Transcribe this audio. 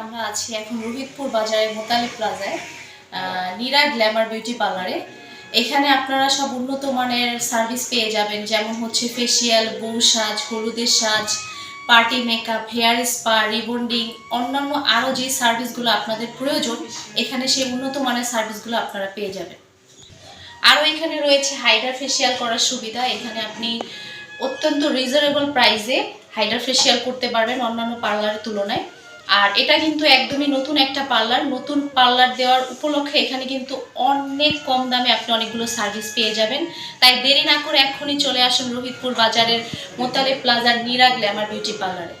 আমরা আছি এখন রোহিতপুর বাজারে মোতালি প্লাজায় নীরা গ্ল্যামার বিউটি পার্লারে। এখানে আপনারা সব উন্নত মানের সার্ভিস পেয়ে যাবেন, যেমন হচ্ছে ফেসিয়াল বউ সাজ, হলুদের সাজ party makeup hair spa rebonding অন্যান্য আরও যে সার্ভিসগুলো আপনাদের প্রয়োজন, এখানে সেই উন্নত মানের সার্ভিসগুলো আপনারা পেয়ে যাবেন। আরও এখানে রয়েছে হাইডার ফেসিয়াল করার সুবিধা, এখানে আপনি অত্যন্ত রিজনেবল প্রাইসে হাইডার ফেসিয়াল করতে পারবেন অন্যান্য পার্লারের তুলনায়। আর এটা কিন্তু একদমই নতুন একটা পার্লার। নতুন পার্লার দেওয়ার উপলক্ষে এখানে কিন্তু অনেক কম দামে আপনি অনেকগুলো সার্ভিস পেয়ে যাবেন। তাই দেরি না করে এখনই চলে আসুন রোহিতপুর বাজারের মোতালে প্লাজার নিরা গ্ল্যামার বিউটি পার্লারে।